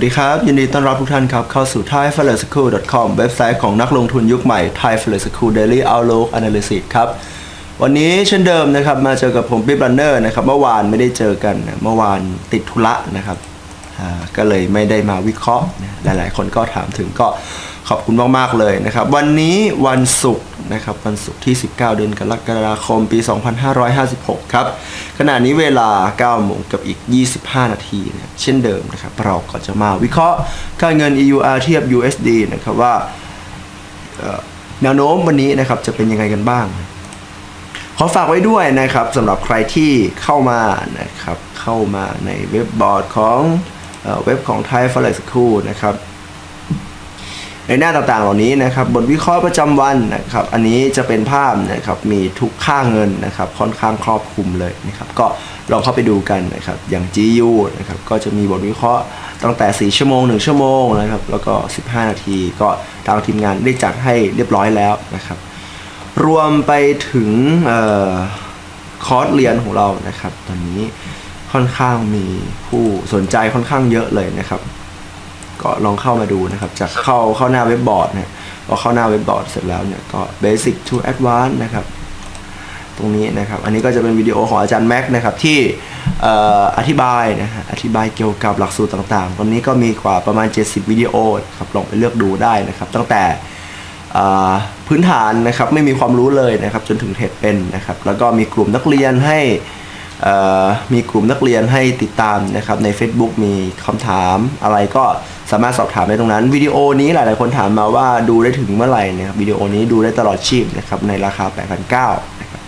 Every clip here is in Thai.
วัสดีครับ ยินดีต้อนรับทุกท่านครับ เข้าสู่ thai f i n a n c e school com เว็บไซต์ของนักลงทุนยุคใหม่ Thai f i n a n c e school daily outlook analysis ครับ วันนี้เช่นเดิมนะครับ มาเจอกับผมปิ๊บรันเนอร์นะครับ เมื่อวานไม่ได้เจอกัน เมื่อวานติดธุระนะครับ ก็เลยไม่ได้มาวิเคราะห์นะหลาย ๆ คนก็ถามถึงก็ขอบคุณมาก ๆ เลยนะครับ วันนี้วันศุกร์นะครับวันศุกร์ที่ 19 เดือนกรกฎาคมปี 2556 ครับ ขณะนี้เวลา9โมงกับอีก 25 นาทีนะเช่นเดิมนะครับ เราก็จะมาวิเคราะห์ค่าเงิน EUR เทียบ USD นะครับว่าแนวโน้มวันนี้นะครับจะเป็นยังไงกันบ้าง ขอฝากไว้ด้วยนะครับสำหรับใครที่เข้ามานะครับเข้ามาในเว็บบอร์ดของ เว็บของ Thai f o r e x School นะครับในหน้าต่างๆ เหล่านี้นะครับ บทวิเคราะห์ประจำวันนะครับ อันนี้จะเป็นภาพนะครับ มีทุกค่าเงินนะครับ ค่อนข้างครอบคลุมเลยนะครับ ก็ลองเข้าไปดูกันนะครับ อย่าง GU นะครับ ก็จะมีบทวิเคราะห์ตั้งแต่ 4 ชั่วโมง 1 ชั่วโมงนะครับ แล้วก็ 15 นาที ก็ทางทีมงานได้จัดให้เรียบร้อยแล้วนะครับ รวมไปถึงออคอร์สเรียนของเรานะครับ ตอนนี้ ค่อนข้างมีผู้สนใจค่อนข้างเยอะเลยนะครับ ก็ลองเข้ามาดูนะครับ จากเข้าเข้าหน้าเว็บบอร์ดเนี่ยพอเข้าหน้าเว็บบอร์ดเสร็จแล้วเนี่ยก็ basic to advanced นะครับ ตรงนี้นะครับ อันนี้ก็จะเป็นวิดีโอของอาจารย์แม็กนะครับที่ออธิบายนะฮะอธิบายเกี่ยวกับหลักสูตรต่างๆ ตอนนี้ก็มีกว่าประมาณ 70 วิดีโอครับลองไปเลือกดูได้นะครับ ตั้งแต่พื้นฐานนะครับไม่มีความรู้เลยนะครับ จนถึงเทรดเป็นนะครับ แล้วก็มีกลุ่มนักเรียนให้ มีกลุ่มนักเรียนให้ติดตามนะครับใน Facebook มีคำถามอะไรก็สามารถสอบถามได้ตรงนั้นวิดีโอนี้หลาย ๆ คนถามมาว่าดูได้ถึงเมื่อไหร่นะครับวิดีโอนี้ดูได้ตลอดชีพนะครับในราคา 8,900นะครับ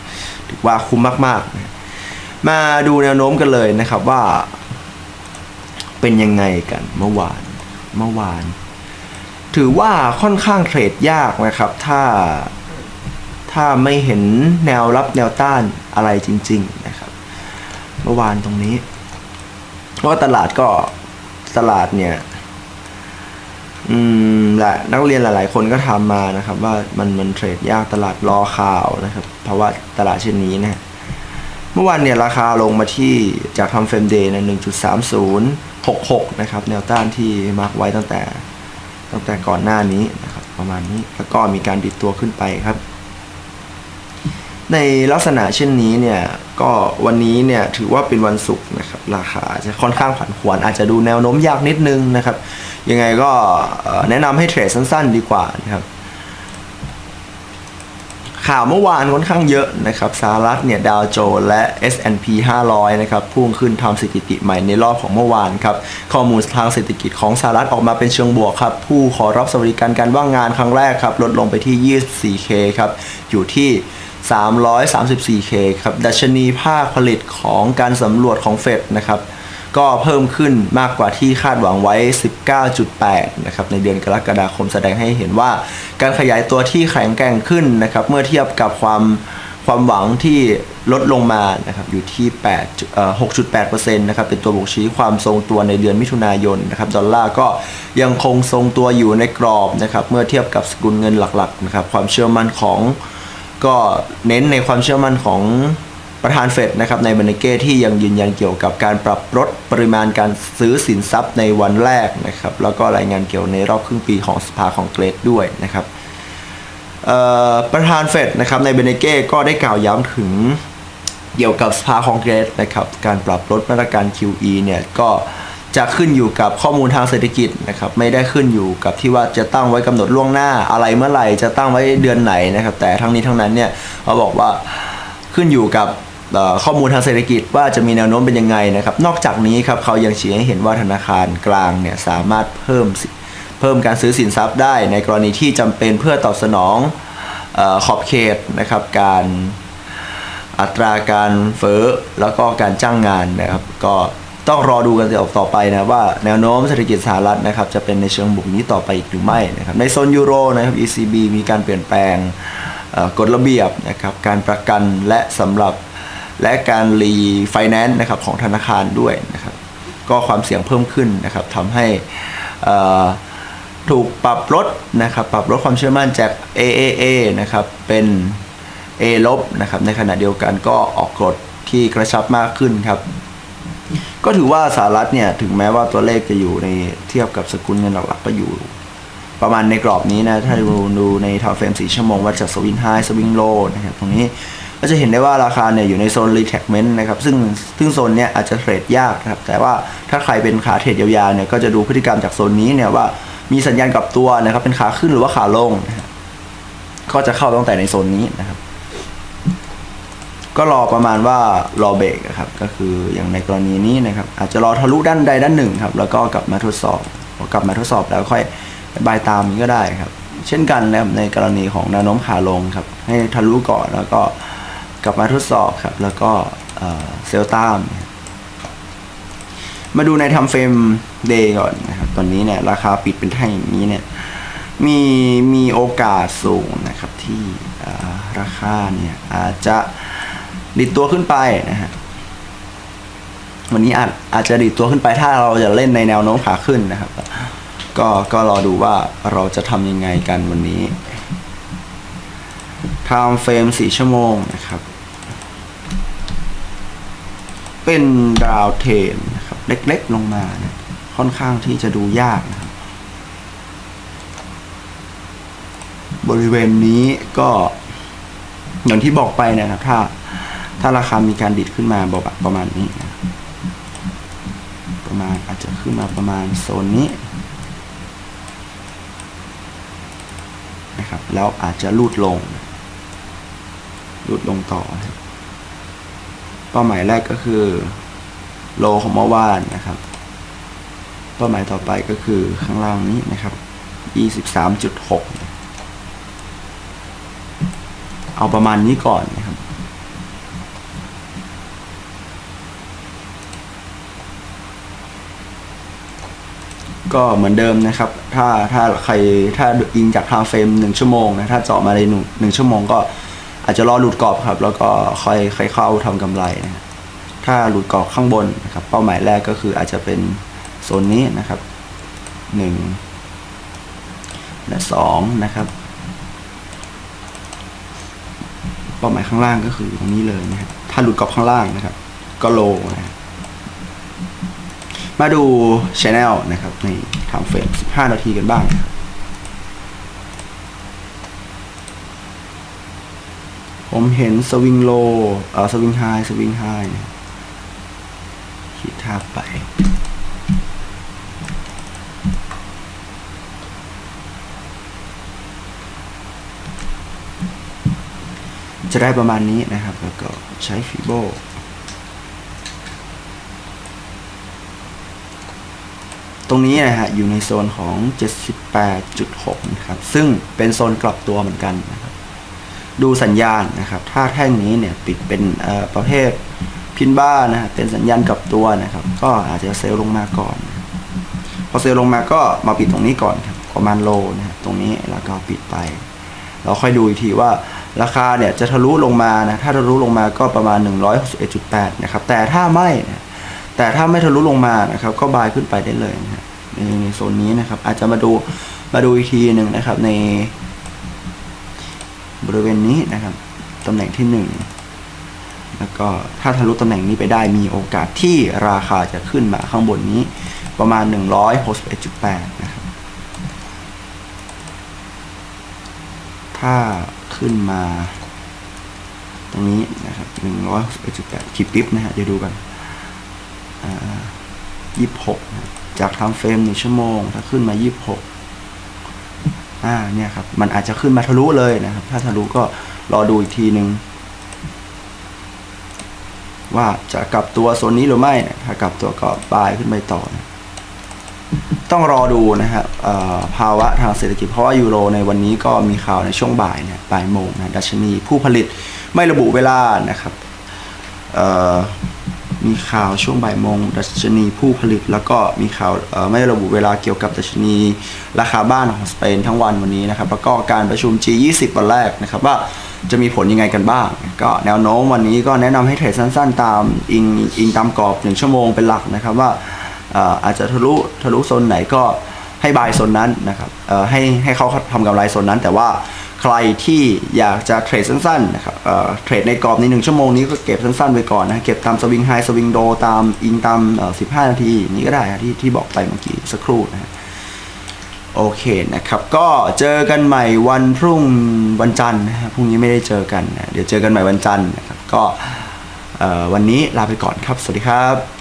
ถือว่าคุ้มมากๆนะมาดูแนวโน้มกันเลยนะครับว่าเป็นยังไงกันเมื่อวานเมื่อวาน ถือว่าค่อนข้างเทรดยากนะครับ ถ้าถ้าไม่เห็นแนวรับแนวต้านอะไรจริงๆนะครับ เมื่อวานตรงนี้เพราะตลาดก็ตลาดเนี่ย อืมแหละนักเรียนหลาย ๆ คนก็ทำมานะครับ ว่ามันมันเทรดยากตลาดรอข่าวนะครับ เพราะว่าตลาดเช่นนี้นะเมื่อวานเนี่ยราคาลงมาที่จากทำเฟรมเดย์นะ1.3066นะครับ แนวต้านที่มาร์กไว้ตั้งแต่ ตั้งแต่ก่อนหน้านี้นะครับ ประมาณนี้แล้วก็มีการดิดตัวขึ้นไปครับ ในลักษณะเช่นนี้เนี่ย ก็วันนี้เนี่ยถือว่าเป็นวันศุกร์นะครับราคาจะค่อนข้างผันผวนอาจจะดูแนวโน้มยากนิดนึงนะครับ ยังไงก็แนะนำให้เทรดสั้นๆ ดีกว่านะครับข่าวเมื่อวานค่อนข้างเยอะนะครับสหรัฐเนี่ยดาวโจนส์และ S&P 500 นะครับพุ่งขึ้นทำสถิติใหม่ในรอบของเมื่อวานครับข้อมูลทางเศรษฐกิจของสหรัฐออกมาเป็นเชิงบวกครับ ผู้ขอรับสวัสดิการการว่างงานครั้งแรกครับ ลดลงไปที่ 24K ครับ อยู่ที่ 334K ครับดัชนีภาคผลิตของการสำรวจของเฟดนะครับก็เพิ่มขึ้นมากกว่าที่คาดหวังไว้ 19.8 นะครับ ในเดือนกรกฎาคมแสดงให้เห็นว่า การขยายตัวที่แข็งแกร่งขึ้นนะครับ เมื่อเทียบกับความความหวังที่ลดลงมานะครับอยู่ที่8เอ่อ6.8%นะครับเป็นตัวบ่งชี้ความทรงตัวในเดือนมิถุนายนนะครับดอลลาร์ก็ยังคงทรงตัวอยู่ในกรอบนะครับเมื่อเทียบกับสกุลเงินหลักๆนะครับความเชื่อมั่นของ ก็เน้นในความเชื่อมั่นของประธานเฟดนะครับในเบรนเก้ที่ยังยืนยันเกี่ยวกับการปรับลดปริมาณการซื้อสินทรัพย์ในวันแรกนะครับแล้วก็รายงานเกี่ยวในรอบครึ่งปีของสภาของเกรดด้วยนะครับประธานเฟดนะครับในเบรนเก้ก็ได้กล่าวย้ำถึงเกี่ยวกับสภาคองเกรสนะครับการปรับลดมาตรการ QE เนี่ยก็ จะขึ้นอยู่กับข้อมูลทางเศรษฐกิจนะครับไม่ได้ขึ้นอยู่กับที่ว่าจะตั้งไว้กำหนดล่วงหน้าอะไรเมื่อไหร่จะตั้งไว้เดือนไหนนะครับ แต่ทั้งนี้ทั้งนั้นเนี่ยเขาบอกว่าขึ้นอยู่กับข้อมูลทางเศรษฐกิจว่าจะมีแนวโน้มเป็นยังไงนะครับ นอกจากนี้ครับเขายังชี้ให้เห็นว่าธนาคารกลางเนี่ยสามารถเพิ่มเพิ่มการซื้อสินทรัพย์ได้ในกรณีที่จำเป็นเพื่อตอบสนองอขอบเขตนะครับการอัตราการเฟ้อแล้วก็การจ้างงานนะครับ ก็ ต้องรอดูกันต่อไปนะว่าแนวโน้มเศรษฐกิจสหรัฐนะครับจะเป็นในเชิงบวกนี้ต่อไปอีกหรือไม่นะครับในโซนยูโรนะครับ ECB มีการเปลี่ยนแปลงกฎระเบียบนะครับการประกันและสำหรับและการรีไฟแนนซ์นะครับของธนาคารด้วยนะครับก็ความเสี่ยงเพิ่มขึ้นนะครับทำให้ถูกปรับลดนะครับปรับลดความเชื่อมั่นจาก AAA นะครับเป็น A ลบนะครับในขณะเดียวกันก็ออกกฎที่กระชับมากขึ้นครับ ก็ถือว่าสหรัฐเนี่ยถึงแม้ว่าตัวเลขจะอยู่ในเทียบกับสกุลเงินหลักๆก็อยู่ ประมาณในกรอบนี้นะถ้าดูดูในทาวเฟรม4ชั่วโมงวัดจากสวิงไฮสวิงโลนะครับตรงนี้ก็จะเห็นได้ว่าราคาเนี่ยอยู่ในโซนรีแท c เมนต์นะครับซึ่งซึ่งโซนเนี้ยอาจจะเทรดยากนะครับแต่ว่าถ้าใครเป็นขาเทรดยาวๆเนี่ยก็จะดูพฤติกรรมจากโซนนี้เนี่ยว่ามีสัญญาณกลับตัวนะครับเป็นขาขึ้นหรือว่าขาลงนะก็จะเข้าตั้งแต่ในโซนนี้นะครับ ก็รอประมาณว่ารอเบรกครับก็คืออย่างในกรณีนี้นะครับอาจจะรอทะลุด้านใดด้านหนึ่งครับแล้วก็กลับมาทดสอบกลับมาทดสอบแล้วค่อยบายตามนี้ก็ได้ครับ เช่นกันนะครับในกรณีของแนวโน้มขาลงครับให้ทะลุก่อนแล้วก็กลับมาทดสอบครับแล้วก็เซลตามมาดูในทำเฟรมเดย์ก่อนนะครับตอนนี้เนี่ยราคาปิดเป็นแท่งอย่างนี้เนี่ยมีมีโอกาสสูงนะครับที่ราคาเนี่ยอาจจะ ดิดตัวขึ้นไปนะฮะวันนี้อาจอาจจะดิดตัวขึ้นไปถ้าเราจะเล่นในแนวโน้มขาขึ้นนะครับ ก็ก็รอดูว่าเราจะทำยังไงกันวันนี้ไทม์เฟรม4ชั่วโมงนะครับ เป็นดาวเทนนะครับ เล็กๆลงมานะค่อนข้างที่จะดูยากนะครับ บริเวณนี้ก็อย่างที่บอกไปนะครับถ้า ถ้าราคามีการดิดขึ้นมาบประมาณนี้นะประมาณอาจจะขึ้นมาประมาณโซนนี้นะครับแล้วอาจจะลูดลงลูดลงต่อนะเป้าหมายแรกก็คือโลของเมื่อวานนะครับ เป้าหมายต่อไปก็คือข้างล่างนี้นะครับ 23.6 เอาประมาณนี้ก่อนนะครับ ก็เหมือนเดิมนะครับ ถ้าถ้าใครถ้ายิงจากทางเฟรมหนึ่งชั่วโมงนะถ้าเจาะมาในหนึ่งชั่วโมงก็อาจจะรอหลุดกรอบครับ แล้วก็ค่อยค่อยเข้าทำกำไรนะถ้าหลุดกรอบข้างบนนะครับ เป้าหมายแรกก็คืออาจจะเป็นโซนนี้นะครับหนึ่งและสองนะครับ เป้าหมายข้างล่างก็คือตรงนี้เลยนะครับถ้าหลุดกรอบข้างล่างนะครับ ก็โลนะ มาดูช anel นะครับในทำเฟรม15 นาทีกันบ้างผมเห็นสวิงโลเออสวิงไฮสวิงไฮขีดทาไป จะได้ประมาณนี้นะครับ แล้วก็ใช้ฟีโบ ตรงนี้นะฮะอยู่ในโซนของ 78.6 นะครับ ซึ่งเป็นโซนกลับตัวเหมือนกันนะครับ ดูสัญญาณนะครับ ถ้าแท่งนี้เนี่ยปิดเป็นประเภทพินบ้านะฮะเป็นสัญญาณกลับตัวนะครับ ก็อาจจะเซลล์ลงมาก่อน พอเซลล์ลงมาก็มาปิดตรงนี้ก่อนครับประมาณโลนะครับตรงนี้แล้วก็ปิดไป เราค่อยดูอีกทีว่าราคาเนี่ยจะทะลุลงมานะ ถ้าทะลุลงมาก็ประมาณ 161.8 นะครับ แต่ถ้าไม่นะ แต่ถ้าไม่ทะลุลงมานะครับก็บายขึ้นไปได้เลยนะในในโซนนี้นะครับ อาจจะมาดูมาดูอีกทีหนึ่งนะครับ ใน บริเวณนี้นะครับตำแหน่งที่หนึ่งแล้วก็ถ้าทะลุตำแหน่งนี้ไปได้มีโอกาสที่ราคาจะขึ้นมาข้างบนนี้ประมาณ 161.8 นะครับ ถ้าขึ้นมา ตรงนี้นะครับหนึ่งร้อยสิบแปดขีดปิ๊บนะฮะ เดี๋ยวดูกัน ยี่สิบหกจากทำเฟรมหนึ่งชั่วโมง ถ้าขึ้นมายี่สิบหกอ่าเนี่ยครับ มันอาจจะขึ้นมาทะลุเลยนะครับ ถ้าทะลุก็รอดูอีกทีหนึ่งว่าจะกลับตัวโซนนี้หรือไม่นะถ้ากลับตัวก็บายขึ้นไปต่อนะต้องรอดูนะครับภาวะทางเศรษฐกิจเพราะว่ายูโรในวันนี้ก็มีข่าวในช่วงบ่ายเนี่ยบ่ายโมงนะดัชนีผู้ผลิตไม่ระบุเวลานะครับ มีข่าวช่วงบ่ายโมงดัชนีผู้ผลิต แล้วก็มีข่าวไม่ระบุเวลาเกี่ยวกับดัชนี ราคาบ้านของสเปนทั้งวันวันนี้นะครับ แล้วก็การประชุม G20 วันแรกนะครับว่าจะมีผลยังไงกันบ้าง ก็แนวโน้มวันนี้ก็แนะนำให้เทรดสั้น ๆ ตามอิงอิงตามกรอบ1ชั่วโมงเป็นหลักนะครับว่าอาจจะทะลุทะลุโซนไหนก็ให้บายโซนนั้นนะครับให้ให้เขาทำกำไรโซนนั้นแต่ว่า ใครที่อยากจะเทรดสั้นๆนะครับเเทรดในกรอบในหนึ่งชั่วโมงนี้ก็เก็บสั้นๆไปก่อนนะ เก็บตามสวิงไฮสวิงโดตามอิงตาม 15 นาที นี้ก็ได้ที่ที่บอกไปเมื่อกี้สักครู่นะฮะโอเคนะครับ ก็เจอกันใหม่วันพรุ่งวันจันทร์นะฮะพรุ่งนี้ไม่ได้เจอกันนะเดี๋ยวเจอกันใหม่วันจันทร์นะครับก็วันนี้ลาไปก่อนครับ สวัสดีครับ